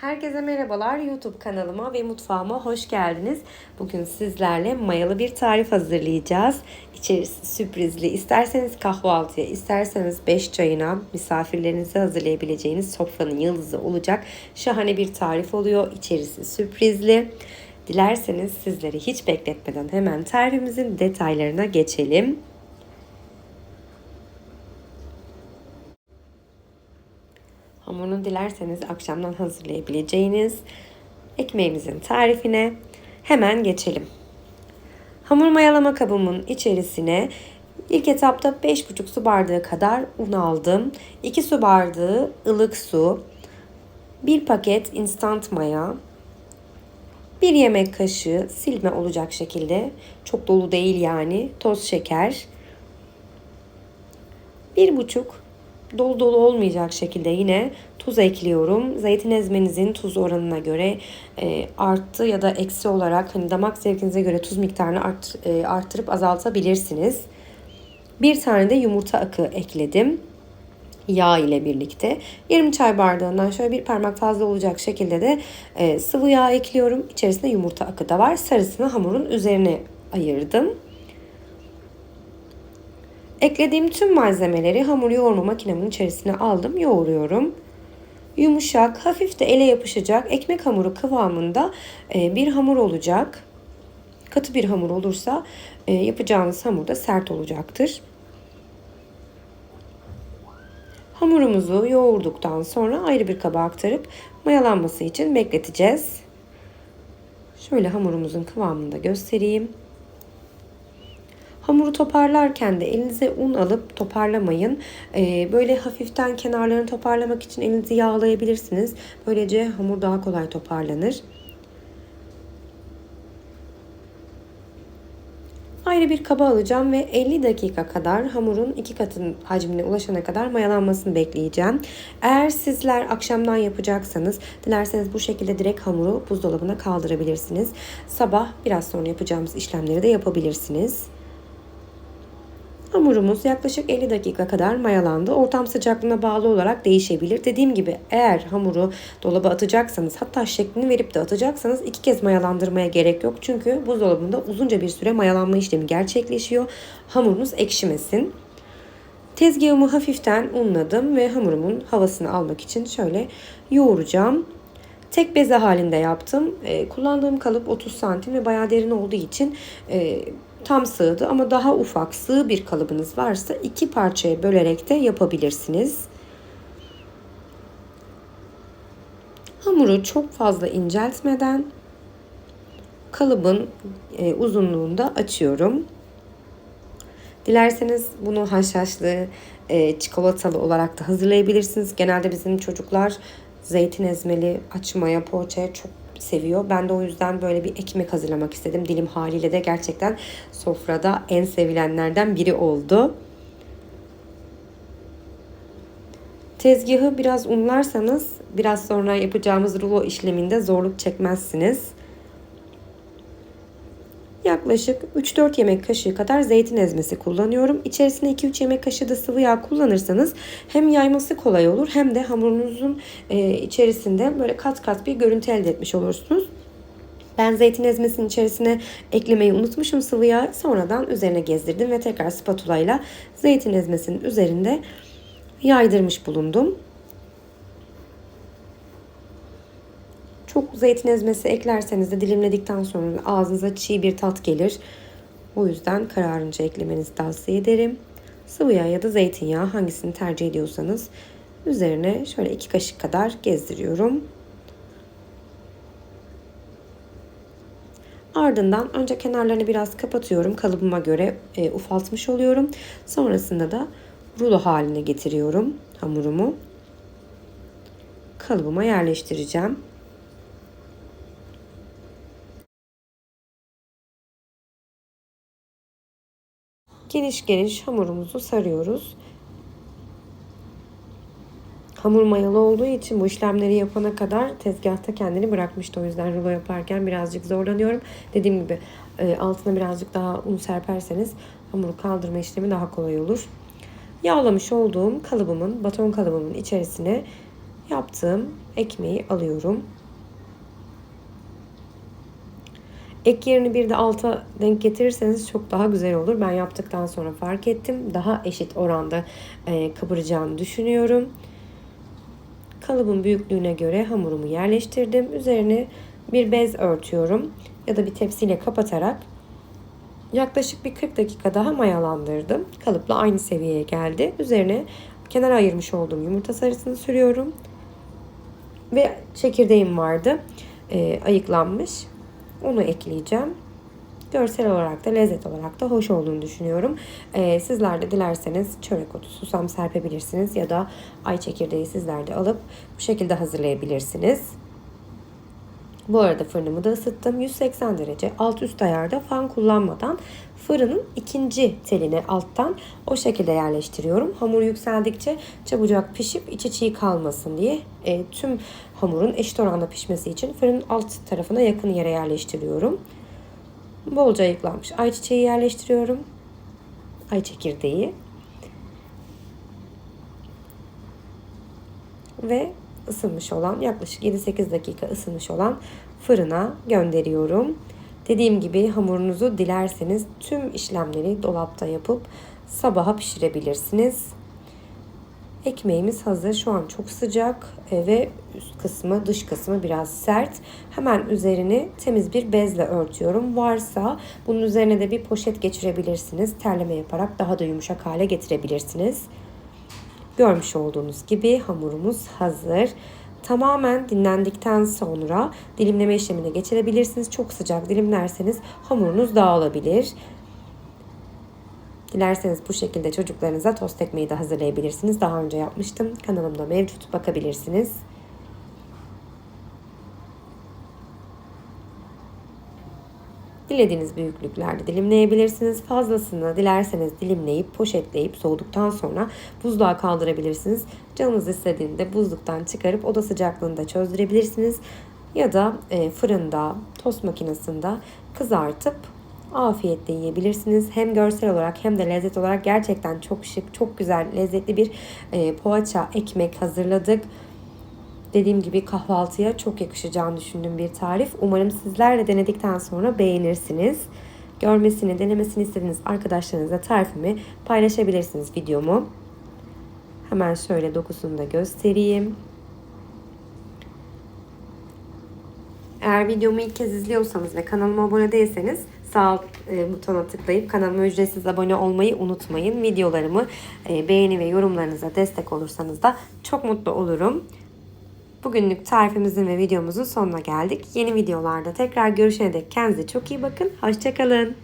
Herkese merhabalar. YouTube kanalıma ve mutfağıma hoş geldiniz. Bugün sizlerle mayalı bir tarif hazırlayacağız. İçerisi sürprizli. İsterseniz kahvaltıya, isterseniz 5 çayına misafirlerinize hazırlayabileceğiniz sofranın yıldızı olacak şahane bir tarif oluyor. İçerisi sürprizli. Dilerseniz sizleri hiç bekletmeden hemen tarifimizin detaylarına geçelim. Hamurunu dilerseniz akşamdan hazırlayabileceğiniz ekmeğimizin tarifine hemen geçelim. Hamur mayalama kabımın içerisine ilk etapta 5,5 su bardağı kadar un aldım. 2 su bardağı ılık su, 1 paket instant maya, 1 yemek kaşığı silme olacak şekilde çok dolu değil yani toz şeker, 1,5 dolu dolu olmayacak şekilde yine tuz ekliyorum. Zeytin ezmenizin tuz oranına göre e, arttı ya da eksi olarak hani damak zevkinize göre tuz miktarını art, e, arttırıp azaltabilirsiniz. Bir tane de yumurta akı ekledim. Yağ ile birlikte. Yarım çay bardağından şöyle bir parmak fazla olacak şekilde de e, sıvı yağ ekliyorum. İçerisinde yumurta akı da var. Sarısını hamurun üzerine ayırdım. Eklediğim tüm malzemeleri hamur yoğurma makinemin içerisine aldım. Yoğuruyorum. Yumuşak, hafif de ele yapışacak ekmek hamuru kıvamında e, bir hamur olacak. Katı bir hamur olursa e, yapacağınız hamur da sert olacaktır. Hamurumuzu yoğurduktan sonra ayrı bir kaba aktarıp mayalanması için bekleteceğiz. Şöyle hamurumuzun kıvamını da göstereyim. Hamuru toparlarken de elinize un alıp toparlamayın. Ee, böyle hafiften kenarlarını toparlamak için elinizi yağlayabilirsiniz. Böylece hamur daha kolay toparlanır. Ayrı bir kaba alacağım ve 50 dakika kadar hamurun iki katın hacmine ulaşana kadar mayalanmasını bekleyeceğim. Eğer sizler akşamdan yapacaksanız dilerseniz bu şekilde direkt hamuru buzdolabına kaldırabilirsiniz. Sabah biraz sonra yapacağımız işlemleri de yapabilirsiniz. Hamurumuz yaklaşık 50 dakika kadar mayalandı. Ortam sıcaklığına bağlı olarak değişebilir. Dediğim gibi eğer hamuru dolaba atacaksanız hatta şeklini verip de atacaksanız iki kez mayalandırmaya gerek yok. Çünkü buzdolabında uzunca bir süre mayalanma işlemi gerçekleşiyor. Hamurunuz ekşimesin. Tezgahımı hafiften unladım ve hamurumun havasını almak için şöyle yoğuracağım. Tek beze halinde yaptım. E, kullandığım kalıp 30 santim ve bayağı derin olduğu için e, tam sığdı ama daha ufak sığ bir kalıbınız varsa iki parçaya bölerek de yapabilirsiniz. Hamuru çok fazla inceltmeden kalıbın e, uzunluğunda açıyorum. Dilerseniz bunu haşhaşlı, e, çikolatalı olarak da hazırlayabilirsiniz. Genelde bizim çocuklar zeytin ezmeli açmaya, poğaçaya çok seviyor. Ben de o yüzden böyle bir ekmek hazırlamak istedim. Dilim haliyle de gerçekten sofrada en sevilenlerden biri oldu. Tezgahı biraz unlarsanız biraz sonra yapacağımız rulo işleminde zorluk çekmezsiniz. Yaklaşık 3-4 yemek kaşığı kadar zeytin ezmesi kullanıyorum. İçerisine 2-3 yemek kaşığı da sıvı yağ kullanırsanız hem yayması kolay olur hem de hamurunuzun e, içerisinde böyle kat kat bir görüntü elde etmiş olursunuz. Ben zeytin ezmesinin içerisine eklemeyi unutmuşum sıvı yağ. Sonradan üzerine gezdirdim ve tekrar spatula ile zeytin ezmesinin üzerinde yaydırmış bulundum. Çok zeytin ezmesi eklerseniz de dilimledikten sonra ağzınıza çiğ bir tat gelir. O yüzden kararınca eklemenizi tavsiye ederim. Sıvı yağ ya da zeytinyağı hangisini tercih ediyorsanız üzerine şöyle iki kaşık kadar gezdiriyorum. Ardından önce kenarlarını biraz kapatıyorum. Kalıbıma göre e, ufaltmış oluyorum. Sonrasında da rulo haline getiriyorum hamurumu. Kalıbıma yerleştireceğim. Geniş geniş hamurumuzu sarıyoruz. Hamur mayalı olduğu için bu işlemleri yapana kadar tezgahta kendini bırakmıştı. O yüzden rulo yaparken birazcık zorlanıyorum. Dediğim gibi e, altına birazcık daha un serperseniz hamuru kaldırma işlemi daha kolay olur. Yağlamış olduğum kalıbımın, baton kalıbımın içerisine yaptığım ekmeği alıyorum. Ek yerini bir de alta denk getirirseniz çok daha güzel olur. Ben yaptıktan sonra fark ettim. Daha eşit oranda e, kıvıracağını düşünüyorum. Kalıbın büyüklüğüne göre hamurumu yerleştirdim. Üzerine bir bez örtüyorum ya da bir tepsiyle kapatarak yaklaşık bir 40 dakika daha mayalandırdım. Kalıpla aynı seviyeye geldi. Üzerine kenara ayırmış olduğum yumurta sarısını sürüyorum. Ve çekirdeğim vardı. E, ayıklanmış. Onu ekleyeceğim. Görsel olarak da lezzet olarak da hoş olduğunu düşünüyorum. Ee, sizler de dilerseniz çörek otu, susam serpebilirsiniz ya da ay çekirdeği sizler de alıp bu şekilde hazırlayabilirsiniz. Bu arada fırınımı da ısıttım. 180 derece alt üst ayarda fan kullanmadan fırının ikinci teline alttan o şekilde yerleştiriyorum. Hamur yükseldikçe çabucak pişip içi çiğ kalmasın diye e, tüm hamurun eşit oranda pişmesi için fırının alt tarafına yakın yere yerleştiriyorum. Bolca ayıklanmış ayçiçeği yerleştiriyorum. Ay çekirdeği. Ve ısınmış olan yaklaşık 7-8 dakika ısınmış olan fırına gönderiyorum. Dediğim gibi hamurunuzu dilerseniz tüm işlemleri dolapta yapıp sabaha pişirebilirsiniz. Ekmeğimiz hazır. Şu an çok sıcak e, ve üst kısmı, dış kısmı biraz sert. Hemen üzerini temiz bir bezle örtüyorum. Varsa bunun üzerine de bir poşet geçirebilirsiniz. Terleme yaparak daha da yumuşak hale getirebilirsiniz. Görmüş olduğunuz gibi hamurumuz hazır. Tamamen dinlendikten sonra dilimleme işlemine geçirebilirsiniz. Çok sıcak dilimlerseniz hamurunuz dağılabilir. Dilerseniz bu şekilde çocuklarınıza tost ekmeği de hazırlayabilirsiniz. Daha önce yapmıştım. Kanalımda mevcut bakabilirsiniz. Dilediğiniz büyüklüklerde dilimleyebilirsiniz. Fazlasını dilerseniz dilimleyip poşetleyip soğuduktan sonra buzluğa kaldırabilirsiniz. Canınız istediğinde buzluktan çıkarıp oda sıcaklığında çözdürebilirsiniz. Ya da e, fırında, tost makinesinde kızartıp afiyetle yiyebilirsiniz. Hem görsel olarak hem de lezzet olarak gerçekten çok şık, çok güzel, lezzetli bir e, poğaça ekmek hazırladık. Dediğim gibi kahvaltıya çok yakışacağını düşündüğüm bir tarif. Umarım sizler de denedikten sonra beğenirsiniz. Görmesini, denemesini istediğiniz arkadaşlarınızla tarifimi paylaşabilirsiniz videomu. Hemen şöyle dokusunu da göstereyim. Eğer videomu ilk kez izliyorsanız ve kanalıma abone değilseniz sağ e, butona tıklayıp kanalıma ücretsiz abone olmayı unutmayın. Videolarımı e, beğeni ve yorumlarınıza destek olursanız da çok mutlu olurum. Bugünlük tarifimizin ve videomuzun sonuna geldik. Yeni videolarda tekrar görüşene dek kendinize çok iyi bakın. Hoşçakalın.